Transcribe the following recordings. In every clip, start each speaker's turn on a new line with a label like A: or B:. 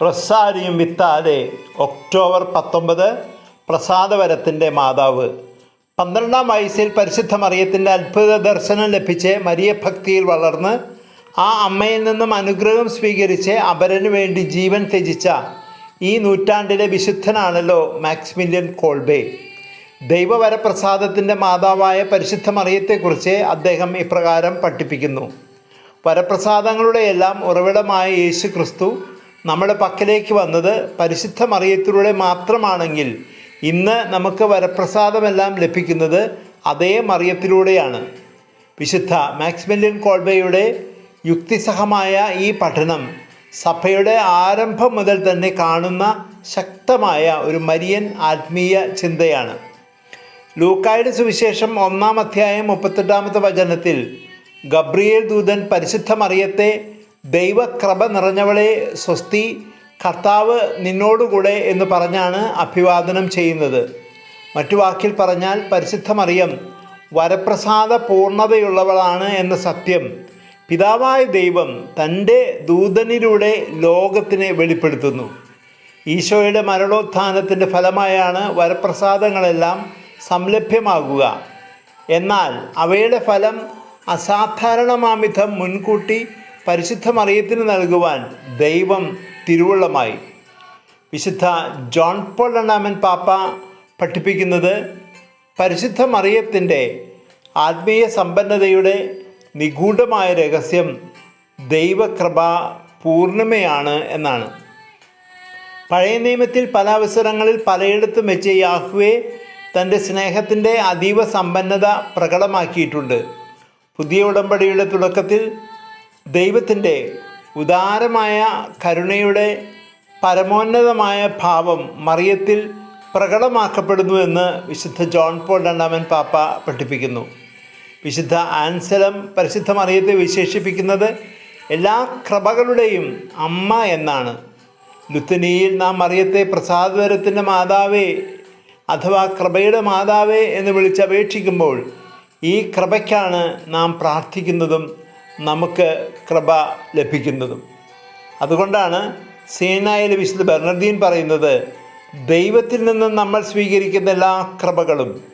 A: പ്രസാരിയും വിത്താതെ October പത്തൊമ്പത് പ്രസാദവരത്തിന്റെ മാതാവ്. പന്ത്രണ്ടാം വയസ്സിൽ പരിശുദ്ധ മറിയത്തിന്റെ അത്ഭുത ദർശനം ലഭിച്ച് മരിയഭക്തിയിൽ വളർന്ന് ആ അമ്മയിൽ നിന്നും അനുഗ്രഹം സ്വീകരിച്ച് അപരന് വേണ്ടി ജീവൻ ത്യജിച്ച ഈ നൂറ്റാണ്ടിലെ വിശുദ്ധനാണല്ലോ മാക്സിമിലിയൻ കോൾബേ. ദൈവവരപ്രസാദത്തിന്റെ മാതാവായ പരിശുദ്ധ മറിയത്തെക്കുറിച്ച് അദ്ദേഹം ഇപ്രകാരം പഠിപ്പിക്കുന്നു. വരപ്രസാദങ്ങളുടെയെല്ലാം ഉറവിടമായ യേശു ക്രിസ്തു നമ്മുടെ പക്കലേക്ക് വന്നത് പരിശുദ്ധ മറിയത്തിലൂടെ മാത്രമാണെങ്കിൽ ഇന്ന് നമുക്ക് വരപ്രസാദമെല്ലാം ലഭിക്കുന്നത് അതേ മറിയത്തിലൂടെയാണ്. വിശുദ്ധ മാക്സ്മെല്യൻ കോൾബയുടെ യുക്തിസഹമായ ഈ പഠനം സഭയുടെ ആരംഭം മുതൽ തന്നെ കാണുന്ന ശക്തമായ ഒരു മരിയൻ ആത്മീയ ചിന്തയാണ്. ലൂക്കായുടെ സുവിശേഷം ഒന്നാം അധ്യായം മുപ്പത്തെട്ടാമത്തെ വചനത്തിൽ ഗബ്രിയേൽ ദൂതൻ പരിശുദ്ധ മറിയത്തെ ദൈവകൃപ നിറഞ്ഞവളെ സ്വസ്തി കർത്താവ് നിന്നോടുകൂടെ എന്ന് പറഞ്ഞാണ് അഭിവാദനം ചെയ്യുന്നത്. മറ്റു വാക്കിൽ പറഞ്ഞാൽ പരിശുദ്ധമറിയം വരപ്രസാദ പൂർണതയുള്ളവളാണ് എന്ന സത്യം. പിതാവായ ദൈവം തന്റെ ദൂതനിലൂടെ ലോകത്തിനെ വെളിപ്പെടുത്തുന്നു. ഈശോയുടെ മരണോത്ഥാനത്തിന്റെ ഫലമായാണ് വരപ്രസാദങ്ങളെല്ലാം സംലഭ്യമാകുക. എന്നാൽ അവയുടെ ഫലം അസാധാരണമാമിധം മുൻകൂട്ടി പരിശുദ്ധ മറിയത്തിന് നൽകുവാൻ ദൈവം തിരുവള്ളമായി. വിശുദ്ധ ജോൺ പോൾ രണ്ടാമൻ പാപ്പ പഠിപ്പിക്കുന്നത് പരിശുദ്ധ മറിയത്തിന്റെ ആത്മീയ സമ്പന്നതയുടെ നിഗൂഢമായ രഹസ്യം ദൈവകൃപ പൂർണിമയാണ് എന്നാണ്. പഴയ നിയമത്തിൽ പല അവസരങ്ങളിൽ പലയിടത്തും വെച്ച് യാഹുവെ തന്റെ സ്നേഹത്തിന്റെ അതീവ സമ്പന്നത പ്രകടമാക്കിയിട്ടുണ്ട്. പുതിയ ഉടമ്പടിയുടെ തുടക്കത്തിൽ ദൈവത്തിന്റെ ഉദാരമായ കരുണയുടെ പരമോന്നതമായ ഭാവം മറിയത്തിൽ പ്രകടമാക്കപ്പെടുന്നു എന്ന് വിശുദ്ധ ജോൺ പോൾ രണ്ടാമൻ പാപ്പ പഠിപ്പിക്കുന്നു. വിശുദ്ധ ആൻസലം പരിശുദ്ധ മറിയത്തെ വിശേഷിപ്പിക്കുന്നത് എല്ലാ കൃപകളുടെയും അമ്മ എന്നാണ്. ലുത്തനിയിൽ നാം മറിയത്തെ പ്രസാദവരത്തിന്റെ മാതാവേ അഥവാ കൃപയുടെ മാതാവേ എന്ന് വിളിച്ചപേക്ഷിക്കുമ്പോൾ ഈ കൃപയ്ക്കാണ് നാം പ്രാർത്ഥിക്കുന്നതും നമുക്ക് കൃപ ലഭിക്കുന്നതും. അതുകൊണ്ടാണ് സീനായിലെ വിശുദ്ധ ബെർണർദീൻ പറയുന്നത് ദൈവത്തിൽ നിന്ന് നമ്മൾ സ്വീകരിക്കുന്ന എല്ലാ കൃപകളും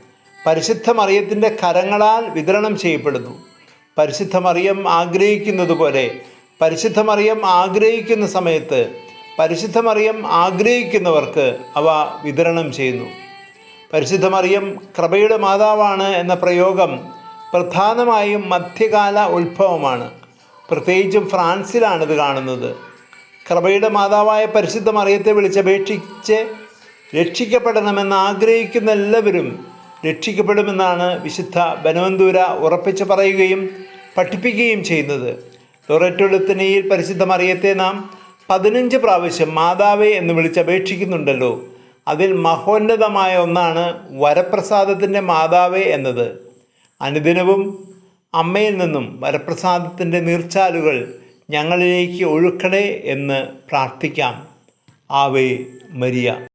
A: പരിശുദ്ധ മറിയത്തിന്റെ കരങ്ങളാൽ വിതരണം ചെയ്യപ്പെടുന്നു. പരിശുദ്ധ മറിയം ആഗ്രഹിക്കുന്നത് പോലെ പരിശുദ്ധ മറിയം ആഗ്രഹിക്കുന്ന സമയത്ത് പരിശുദ്ധ മറിയം ആഗ്രഹിക്കുന്നവർക്ക് അവ വിതരണം ചെയ്യുന്നു. പരിശുദ്ധ മറിയം കൃപയുടെ മാതാവാണ് എന്ന പ്രയോഗം പ്രധാനമായും മധ്യകാല ഉത്ഭവമാണ്. പ്രത്യേകിച്ചും ഫ്രാൻസിലാണിത് കാണുന്നത്. കൃപയുടെ മാതാവായ പരിശുദ്ധ മറിയത്തെ വിളിച്ചപേക്ഷിച്ച് രക്ഷിക്കപ്പെടണമെന്ന് ആഗ്രഹിക്കുന്ന എല്ലാവരും രക്ഷിക്കപ്പെടുമെന്നാണ് വിശുദ്ധ ബനവന്തൂര ഉറപ്പിച്ച് പറയുകയും പഠിപ്പിക്കുകയും ചെയ്യുന്നത്. ലൊററ്റുളുത്തനയിൽ പരിശുദ്ധ മറിയത്തെ നാം പതിനഞ്ച് പ്രാവശ്യം മാതാവേ എന്ന് വിളിച്ചപേക്ഷിക്കുന്നുണ്ടല്ലോ. അതിൽ മഹോന്നതമായ ഒന്നാണ് വരപ്രസാദത്തിന്റെ മാതാവേ എന്നത്. അനുദിനവും അമ്മയിൽ നിന്നും വരപ്രസാദത്തിന്റെ നീർച്ചാലുകൾ ഞങ്ങളിലേക്ക് ഒഴുക്കണേ എന്ന് പ്രാർത്ഥിക്കാം. Ave Maria.